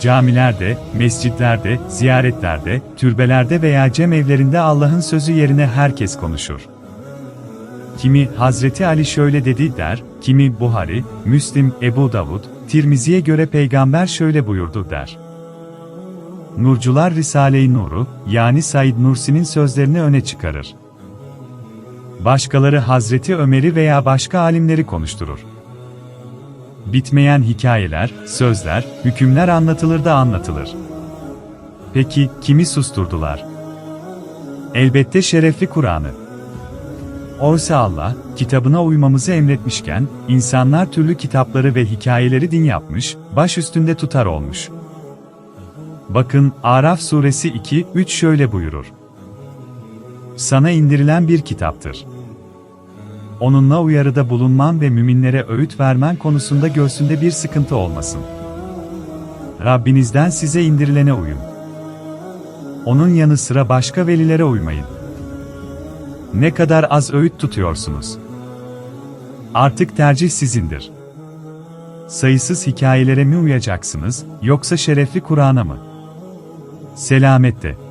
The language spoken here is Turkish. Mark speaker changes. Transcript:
Speaker 1: Camilerde, mescitlerde, ziyaretlerde, türbelerde veya cemevlerinde Allah'ın sözü yerine herkes konuşur. Kimi Hazreti Ali şöyle dedi der, kimi Buhari, Müslim, Ebu Davud, Tirmizi'ye göre peygamber şöyle buyurdu der. Nurcular Risale-i Nur'u, yani Said Nursi'nin sözlerini öne çıkarır. Başkaları Hazreti Ömer'i veya başka alimleri konuşturur. Bitmeyen hikayeler, sözler, hükümler anlatılır da anlatılır. Peki, kimi susturdular? Elbette şerefli Kur'an'ı. Oysa Allah, kitabına uymamızı emretmişken, insanlar türlü kitapları ve hikayeleri din yapmış, baş üstünde tutar olmuş. Bakın, Araf suresi 2-3 şöyle buyurur. Sana indirilen bir kitaptır. Onunla uyarıda bulunman ve müminlere öğüt vermen konusunda göğsünde bir sıkıntı olmasın. Rabbinizden size indirilene uyun. Onun yanı sıra başka velilere uymayın. Ne kadar az öğüt tutuyorsunuz. Artık tercih sizindir. Sayısız hikayelere mi uyacaksınız, yoksa şerefli Kur'an'a mı? Selamette.